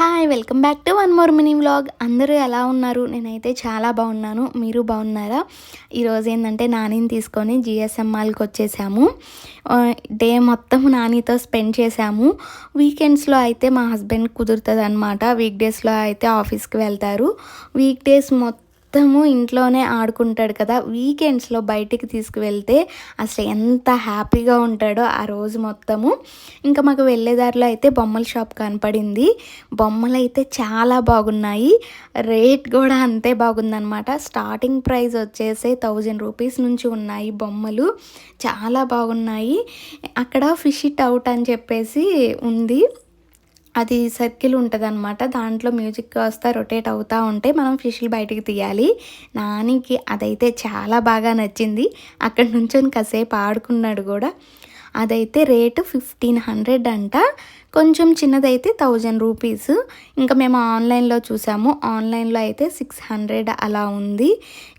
Hi welcome back to one more mini vlog అందరూ ఎలా ఉన్నారు? నేనైతే చాలా బాగున్నాను. మీరు బాగున్నారా? ఈరోజు ఏంటంటే నానిని తీసుకొని జిఎస్ఎంఆల్కి వచ్చేసాము. డే మొత్తం నానితో స్పెండ్ చేసాము. వీకెండ్స్లో అయితే మా హస్బెండ్ కుదురుతుంది అనమాట వీక్ డేస్లో అయితే ఆఫీస్కి వెళ్తారు. వీక్ డేస్ మొత్తము ఇంట్లోనే ఆడుకుంటాడు కదా. వీకెండ్స్లో బయటికి తీసుకువెళ్తే అసలు ఎంత హ్యాపీగా ఉంటాడో ఆ రోజు మొత్తము. ఇంకా మాకు వెళ్ళేదారిలో అయితే బొమ్మల షాప్ కనపడింది. బొమ్మలు అయితే చాలా బాగున్నాయి. రేట్ కూడా అంతే బాగుందనమాట స్టార్టింగ్ ప్రైస్ వచ్చేసి థౌజండ్ రూపీస్ నుంచి ఉన్నాయి బొమ్మలు. చాలా బాగున్నాయి. అక్కడ ఫిష్ ఇట్ అవుట్ అని చెప్పేసి ఉంది. అది సర్కిల్ ఉంటుంది అనమాట దాంట్లో మ్యూజిక్ వస్తా రొటేట్ అవుతూ ఉంటే మనం ఫిష్లు బయటికి తీయాలి. నానికి అదైతే చాలా బాగా నచ్చింది. అక్కడ నుంచొని కాసేపు ఆడుకున్నాడు కూడా. అదైతే రేటు ఫిఫ్టీన్ హండ్రెడ్ అంట. కొంచెం చిన్నదైతే థౌజండ్ రూపీస్. ఇంకా మేము ఆన్లైన్లో చూసాము. ఆన్లైన్లో అయితే సిక్స్ హండ్రెడ్ అలా ఉంది.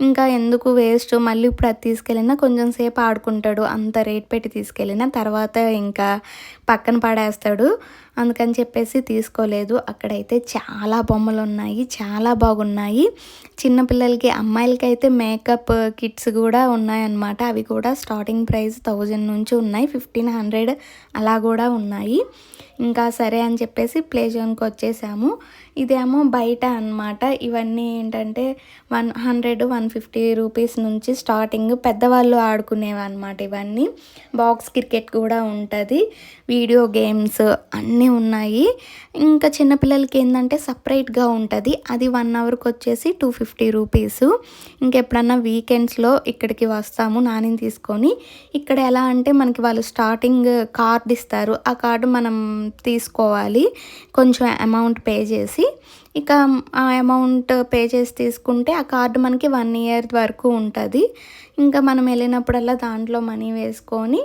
ఇంకా ఎందుకు వేస్ట్? మళ్ళీ ఇప్పుడు అది తీసుకెళ్ళినా కొంచెం సేపు ఆడుకుంటాడు. అంత రేట్ పెట్టి తీసుకెళ్ళినా తర్వాత ఇంకా పక్కన పడేస్తాడు. అందుకని చెప్పేసి తీసుకోలేదు. అక్కడైతే చాలా బొమ్మలు ఉన్నాయి. చాలా బాగున్నాయి. చిన్నపిల్లలకి అమ్మాయిలకి అయితే మేకప్ కిట్స్ కూడా ఉన్నాయన్నమాట. అవి కూడా స్టార్టింగ్ ప్రైస్ థౌజండ్ నుంచి ఉన్నాయి. ఫిఫ్టీన్ హండ్రెడ్ అలా కూడా ఉన్నాయి. ఇంకా సరే అని చెప్పేసి ప్లే జోన్కి వచ్చేసాము. ఇదేమో బయట అన్నమాట. ఇవన్నీ ఏంటంటే one hundred one fifty rupees నుంచి స్టార్టింగ్ పెద్దవాళ్ళు ఆడుకునేవి అనమాట ఇవన్నీ. బాక్స్ క్రికెట్ కూడా ఉంటుంది. వీడియో గేమ్స్ అన్నీ ఉన్నాయి. ఇంకా చిన్నపిల్లలకి ఏంటంటే సపరేట్గా ఉంటుంది. అది వన్ అవర్కి వచ్చేసి టూ ఫిఫ్టీ రూపీస్. ఇంకెప్పుడన్నా వీకెండ్స్లో ఇక్కడికి వస్తాము నానిని తీసుకొని. ఇక్కడ ఎలా అంటే మనకి వాళ్ళు స్టార్టింగ్ కార్డ్ ఇస్తారు. ఆ కార్డు మనం తీసుకోవాలి. కొంచెం అమౌంట్ పే చేసి. ఇక ఆ అమౌంట్ పే చేసి తీసుకుంటే ఆ కార్డు మనకి వన్ ఇయర్ వరకు ఉంటుంది. ఇంకా మనం వెళ్ళినప్పుడల్లా దాంట్లో మనీ వేసుకొని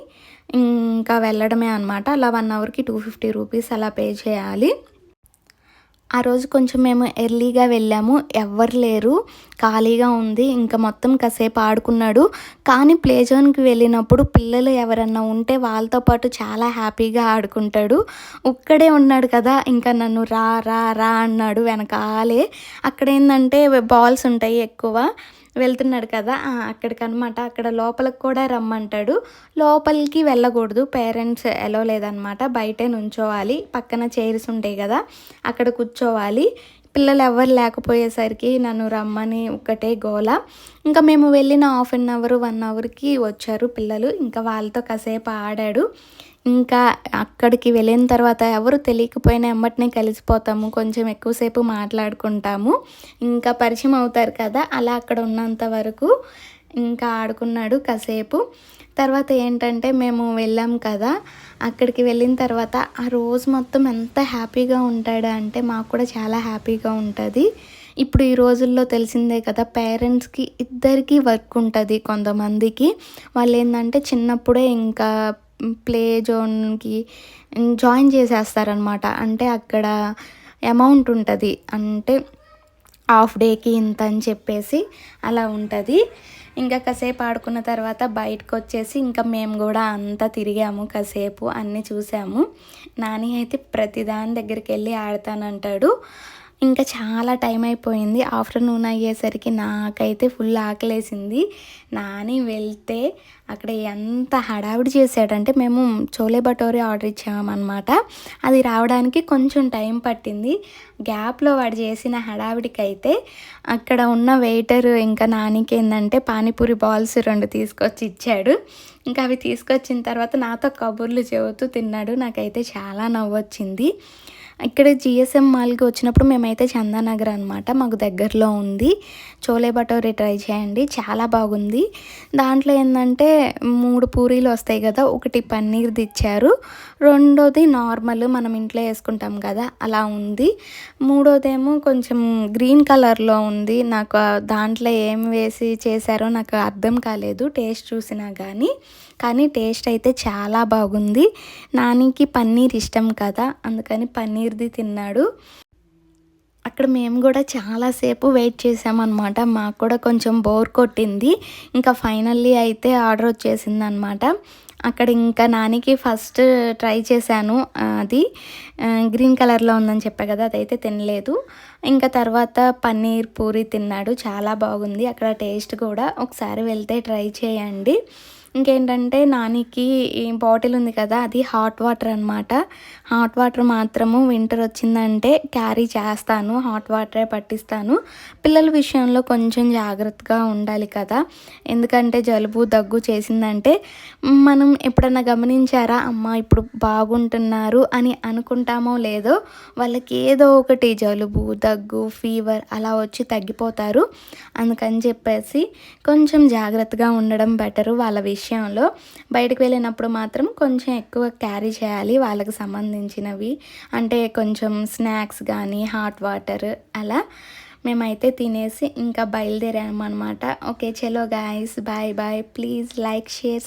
ఇంకా వెళ్ళడమే అనమాట అలా వన్ అవర్కి టూ ఫిఫ్టీ రూపీస్ అలా పే చేయాలి. ఆ రోజు కొంచెం మేము ఎర్లీగా వెళ్ళాము. ఎవ్వరు లేరు. ఖాళీగా ఉంది. ఇంకా మొత్తం కాసేపు ఆడుకున్నాడు. కానీ ప్లే జోన్కి వెళ్ళినప్పుడు పిల్లలు ఎవరన్నా ఉంటే వాళ్ళతో పాటు చాలా హ్యాపీగా ఆడుకుంటాడు. ఒక్కడే ఉన్నాడు కదా. ఇంకా నన్ను రా రా రా అన్నాడు వెనకాలే. అక్కడ ఏంటంటే బాల్స్ ఉంటాయి ఎక్కువ. వెళ్తున్నాడు కదా అక్కడికి అక్కడికనమాట అక్కడ లోపలికి కూడా రమ్మంటాడు. లోపలికి వెళ్ళకూడదు. పేరెంట్స్ ఎలో లేదనమాట బయటే నుంచోవాలి. పక్కన చైర్స్ ఉంటాయి కదా అక్కడ కూర్చోవాలి. పిల్లలు ఎవరు లేకపోయేసరికి నన్ను రమ్మని ఒకటే గోల. ఇంకా మేము వెళ్ళిన హాఫ్ అన్ అవర్ వన్ అవర్కి వచ్చారు పిల్లలు. ఇంకా వాళ్ళతో కాసేపు ఆడాడు. ఇంకా అక్కడికి వెళ్ళిన తర్వాత ఎవరు తెలియకపోయినా ఎమ్మటినే కలిసిపోతాము కొంచెం ఎక్కువసేపు మాట్లాడుకుంటాము. ఇంకా పరిచయం అవుతారు కదా అలా అక్కడ ఉన్నంత వరకు ఇంకా ఆడుకున్నాడు కాసేపు. తర్వాత ఏంటంటే మేము వెళ్ళాం కదా అక్కడికి వెళ్ళిన తర్వాత ఆ రోజు మొత్తం ఎంత హ్యాపీగా ఉంటాడు అంటే మాకు కూడా చాలా హ్యాపీగా ఉంటుంది. ఇప్పుడు ఈ రోజుల్లో తెలిసిందే కదా పేరెంట్స్కి ఇద్దరికీ వర్క్ ఉంటుంది కొంతమందికి. వాళ్ళు ఏంటంటే చిన్నప్పుడే ఇంకా ప్లే జోన్కి జాయిన్ చేసేస్తారనమాట. అంటే అక్కడ అమౌంట్ ఉంటుంది. అంటే హాఫ్ డేకి ఇంత అని చెప్పేసి అలా ఉంటుంది. ఇంకా కాసేపు ఆడుకున్న తర్వాత బయటకు వచ్చేసి ఇంకా మేము కూడా అంతా తిరిగాము కాసేపు అన్నీ చూసాము. నాని అయితే ప్రతి దాని దగ్గరికి వెళ్ళి ఆడతానంటాడు. ఇంకా చాలా టైం అయిపోయింది. ఆఫ్టర్నూన్ అయ్యేసరికి నాకైతే ఫుల్ ఆకలేసింది. నాని వెళ్తే అక్కడ ఎంత హడావిడి చేశాడంటే మేము చోలే భటోరే ఆర్డర్ ఇచ్చామన్నమాట. అది రావడానికి కొంచెం టైం పట్టింది. గ్యాప్లో వాడు చేసిన హడావిడికి అయితే అక్కడ ఉన్న వెయిటర్ ఇంకా నానికి ఏంటంటే పానీపూరి బాల్స్ రెండు తీసుకొచ్చి ఇచ్చాడు. ఇంకా అవి తీసుకొచ్చిన తర్వాత నాతో కబుర్లు చెబుతూ తిన్నాడు. నాకైతే చాలా నవ్వొచ్చింది. ఇక్కడ జిఎస్ఎం మాల్కి వచ్చినప్పుడు మేమైతే చందానగర్ అనమాట మాకు దగ్గరలో ఉంది. చోలే భటోరే ట్రై చేయండి. చాలా బాగుంది. దాంట్లో ఏంటంటే మూడు పూరీలు వస్తాయి కదా ఒకటి పన్నీర్ది ఇచ్చారు రెండోది నార్మల్ మనం ఇంట్లో వేసుకుంటాం కదా అలా ఉంది. మూడోదేమో కొంచెం గ్రీన్ కలర్లో ఉంది. నాకు దాంట్లో ఏం వేసి చేశారో నాకు అర్థం కాలేదు టేస్ట్ చూసినా కానీ కానీ టేస్ట్ అయితే చాలా బాగుంది. నానికి పన్నీర్ ఇష్టం కదా అందుకని పన్నీర్ పన్నీర్ది తిన్నాడు. అక్కడ మేము కూడా చాలాసేపు వెయిట్ చేసామన్నమాట. మాకు కూడా కొంచెం బోర్ కొట్టింది. ఇంకా ఫైనల్లీ అయితే ఆర్డర్ వచ్చేసింది అనమాట అక్కడ ఇంకా నానికి ఫస్ట్ ట్రై చేశాను అది. గ్రీన్ కలర్లో ఉందని చెప్పా కదా అదైతే తినలేదు. ఇంకా తర్వాత పన్నీర్ పూరి తిన్నాడు. చాలా బాగుంది. అక్కడ టేస్ట్ కూడా ఒకసారి వెళ్తే ట్రై చేయండి. ఇంకేంటంటే నానికి బాటిల్ ఉంది కదా అది హాట్ వాటర్ అనమాట హాట్ వాటర్ మాత్రము వింటర్ వచ్చిందంటే క్యారీ చేస్తాను హాట్ వాటరే పట్టిస్తాను. పిల్లల విషయంలో కొంచెం జాగ్రత్తగా ఉండాలి కదా. ఎందుకంటే జలుబు దగ్గు చేసిందంటే మనం ఎప్పుడన్నా గమనించారా అమ్మ ఇప్పుడు బాగుంటున్నారు అని అనుకుంటామో లేదో వాళ్ళకి ఏదో ఒకటి జలుబు దగ్గు ఫీవర్ అలా వచ్చి తగ్గిపోతారు. అందుకని చెప్పేసి కొంచెం జాగ్రత్తగా ఉండడం బెటరు వాళ్ళ విషయం. విషయంలో బయటకు వెళ్ళినప్పుడు మాత్రం కొంచెం ఎక్కువ క్యారీ చేయాలి వాళ్ళకి సంబంధించినవి. అంటే కొంచెం స్నాక్స్ కానీ హాట్ వాటర్ అలా మేమైతే తినేసి ఇంకా బయలుదేరాము అనమాట ఓకే చలో guys bye bye please like share